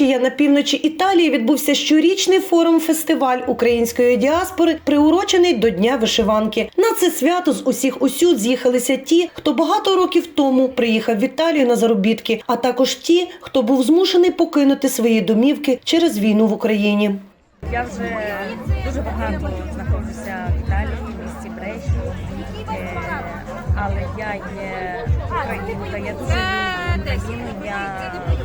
Брешія на півночі Італії відбувся щорічний форум-фестиваль української діаспори, приурочений до Дня вишиванки. На це свято з усіх усюд з'їхалися ті, хто багато років тому приїхав в Італію на заробітки, а також ті, хто був змушений покинути свої домівки через війну в Україні. Я вже дуже багато знаходжуся в Італії, в місті Бреші, Е, але я є українка, я дуже люблю Україну, я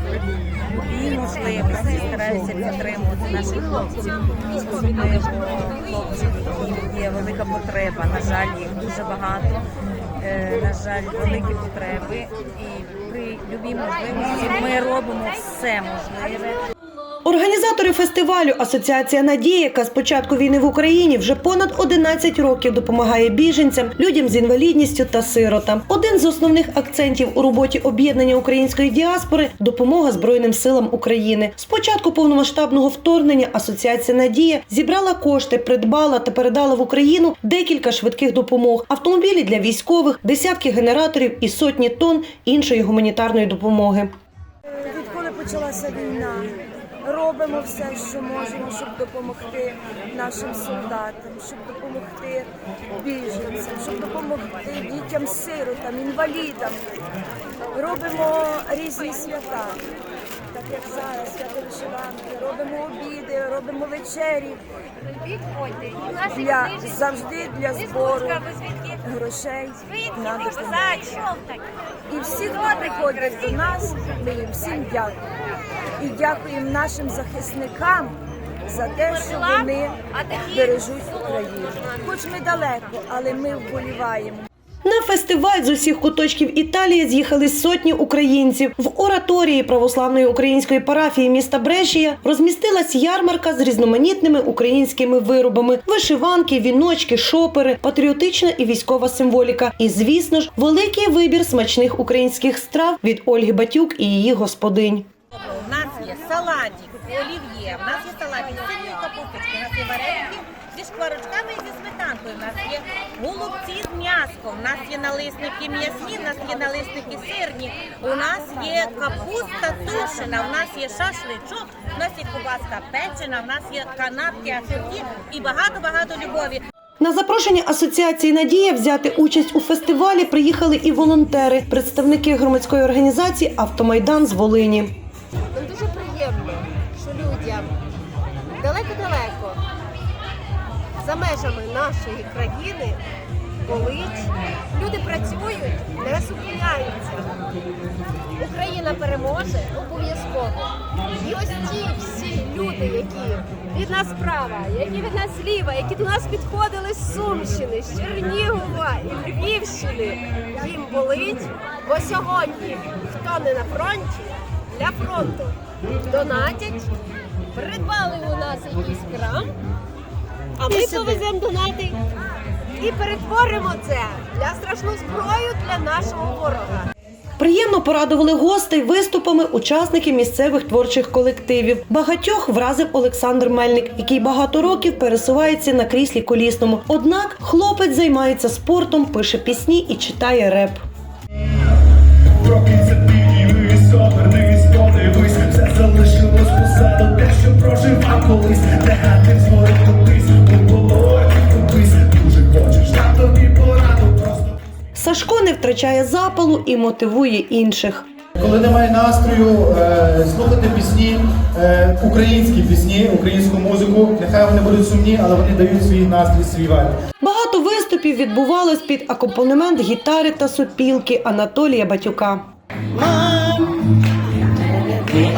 можливості стараюся підтримувати наших хлопців, особливо хлопців, є велика потреба. На жаль, їх дуже багато. Е, На жаль, великі потреби, і при любій можливості ми робимо все можливе. Організатори фестивалю Асоціація Надія, яка з початку війни в Україні вже понад 11 років допомагає біженцям, людям з інвалідністю та сиротам. Один з основних акцентів у роботі об'єднання української діаспори допомога Збройним силам України. З початку повномасштабного вторгнення Асоціація Надія зібрала кошти, придбала та передала в Україну декілька швидких допомог, автомобілі для військових, десятки генераторів і сотні тонн іншої гуманітарної допомоги. Відколи почалася війна, робимо все, що можемо, щоб допомогти нашим солдатам, щоб допомогти біженцям, щоб допомогти дітям-сиротам, інвалідам. Робимо різні свята, так як зараз, свято вишиванки, робимо обіди, робимо вечері. Для завжди для збору грошей на. І всі, хто приходять до нас, ми їм всім дякуємо. І дякуємо нашим захисникам за те, що вони бережуть Україну. Хоч ми далеко, але ми вболіваємо. На фестиваль з усіх куточків Італії з'їхались сотні українців. В ораторії православної української парафії міста Брешія розмістилась ярмарка з різноманітними українськими виробами: вишиванки, віночки, шопери, патріотична і військова символіка. І, звісно ж, великий вибір смачних українських страв від Ольги Батюк і її господинь. У нас є салатик, олів'є, у нас є салатик з синьої капусточки, у нас є вареники зі шкварочками і зі сметанкою, у нас є голубці з м'яском, у нас є налисники м'ясні, у нас є налисники сирні, у нас є капуста тушена, у нас є шашличок, у нас є кубаска печена, у нас є канапки, асорті і багато-багато любові. На запрошення асоціації Надія взяти участь у фестивалі приїхали і волонтери, представники громадської організації Автомайдан з Волині. Дуже приємно, що людям далеко-далеко за межами нашої країни болить. Люди працюють, не зупиняються. Україна переможе обов'язково. І ось ті всі люди, які від нас справа, які від нас зліва, які до нас підходили з Сумщини, з Чернігова і Львівщини, їм болить. Бо сьогодні, хто не на фронті, для фронту донатять, придбали у нас якийсь крам, а ми повеземо донати і перетворимо це для страшну зброю для нашого ворога. Приємно порадували гостей виступами учасники місцевих творчих колективів. Багатьох вразив Олександр Мельник, який багато років пересувається на кріслі колісному. Однак хлопець займається спортом, пише пісні і читає реп. Подивись, все залишилось позаду, те, що проживав колись, Сашко не втрачає запалу і мотивує інших. Коли немає настрою е, слухати пісні, е, українські пісні, українську музику, нехай вони будуть сумні, але вони дають свій настрій, свій вайб. Багато виступів відбувалось під акомпанемент гітари та сопілки Анатолія Батюка.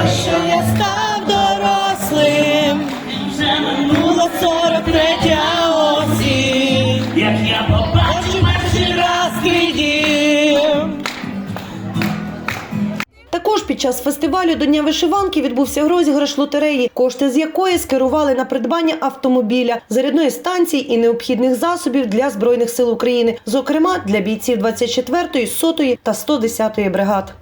А що я став дорослим, вже минуло 43 осінь, як я побачив під час фестивалю до Дня вишиванки відбувся розіграш лотереї, кошти з якої скерували на придбання автомобіля, зарядної станції і необхідних засобів для збройних сил України, зокрема для бійців 24-ї, 100-ї та 110-ї бригад.